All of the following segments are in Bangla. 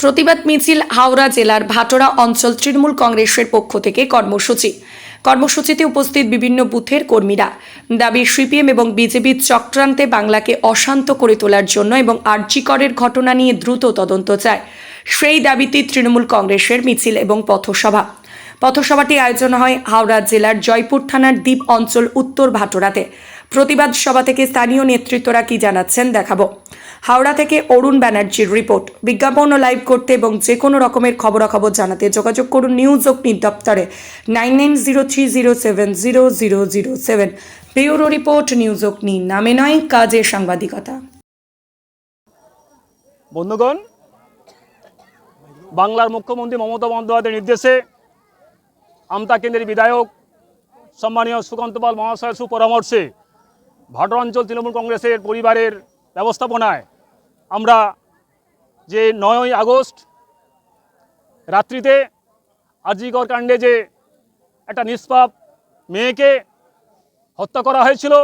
প্রতিবাদ মিছিল হাওড়া জেলার ভাটোরা অঞ্চল তৃণমূল কংগ্রেসের পক্ষ থেকে কর্মসূচি। কর্মসূচিতে উপস্থিত বিভিন্ন বুথের কর্মীরা দাবি, সিপিএম এবং বিজেপির চক্রান্তে বাংলাকে অশান্ত করে তোলার জন্য এবং আর্যিকরের ঘটনা নিয়ে দ্রুত তদন্ত চায়। সেই দাবিতে তৃণমূল কংগ্রেসের মিছিল এবং পথসভা। পথসভাটি আয়োজন হয় হাওড়া জেলার জয়পুর থানার দ্বীপ অঞ্চল উত্তর ভাটোরাতে। প্রতিবাদ সভা থেকে স্থানীয় নেতৃত্বরা কি জানাচ্ছেন দেখাবো। হাওড়া থেকে অরুণ ব্যানার্জির রিপোর্ট। বিজ্ঞাপন ও লাইভ করতে এবং যে কোনো রকমের খবরাখবর জানাতে যোগাযোগ করুন নিউজ অগ্নি দপ্তরে। Nine nine zero three zero seven zero zero zero seven. Bureau report, news Agni. নামে নয়, কাজে সাংবাদিকতা। বন্ধুগণ, বাংলার মুখ্যমন্ত্রী মমতা বন্দ্যোপাধ্যায়ের নির্দেশে আমতা কেন্দ্রের বিধায়ক, সম্মানীয় সুকান্ত পাল মহাশয়ের সুপরামর্শে ভাটোর অঞ্চল তৃণমূল কংগ্রেসের পরিবারের ব্যবস্থাপনায় আমরা যে নয়ই আগস্ট রাত্রিতে আরজিকর কাণ্ডে যে একটা নিষ্পাপ মেয়েকে হত্যা করা হয়েছিল,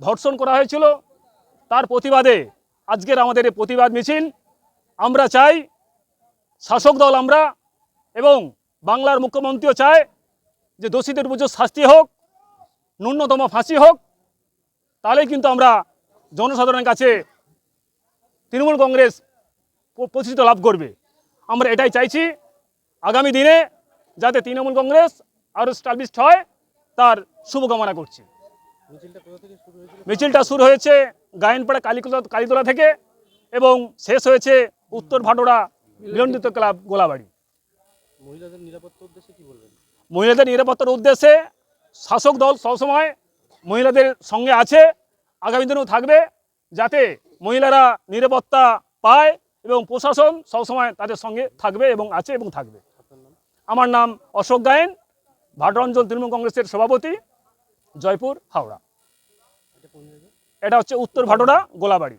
ধর্ষণ করা হয়েছিল, তার প্রতিবাদে আজকের আমাদের এই প্রতিবাদ মিছিল। আমরা চাই শাসক দল আমরা এবং বাংলার মুখ্যমন্ত্রীও চায় যে দোষীদের বুঝো শাস্তি হোক, ন্যূনতম ফাঁসি হোক তাহলেই কিন্তু আমরা জনসাধারণের কাছে তৃণমূল কংগ্রেস প্রতিষ্ঠিত লাভ করবে। আমরা এটাই চাইছি আগামী দিনে যাতে তৃণমূল কংগ্রেস আরও স্টাবলিশড হয় তার শুভকামনা করছি। মিছিলটা শুরু হয়েছে গায়নপাড়া কালীতলা কালীতলা থেকে এবং শেষ হয়েছে উত্তর ভাটোরা বিলন্ডিত ক্লাব গোলাবাড়ি। মহিলাদের নিরাপত্তার উদ্দেশ্যে কি বলবেন? মহিলাদের নিরাপত্তার উদ্দেশ্যে শাসক দল সবসময় মহিলাদের সঙ্গে আছে, আগামী দিনেও থাকবে যাতে মহিলারা নিরাপত্তা পায় এবং প্রশাসন সবসময় তাদের সঙ্গে থাকবে এবং আছে এবং থাকবে। আমার নাম অশোক গায়েন ভাটোর অঞ্চল তৃণমূল কংগ্রেসের সভাপতি, জয়পুর, হাওড়া। এটা হচ্ছে উত্তর bhatura Golabari.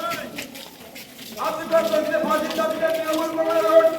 Artık ben bölgede Fatih Tabi'den memur olarak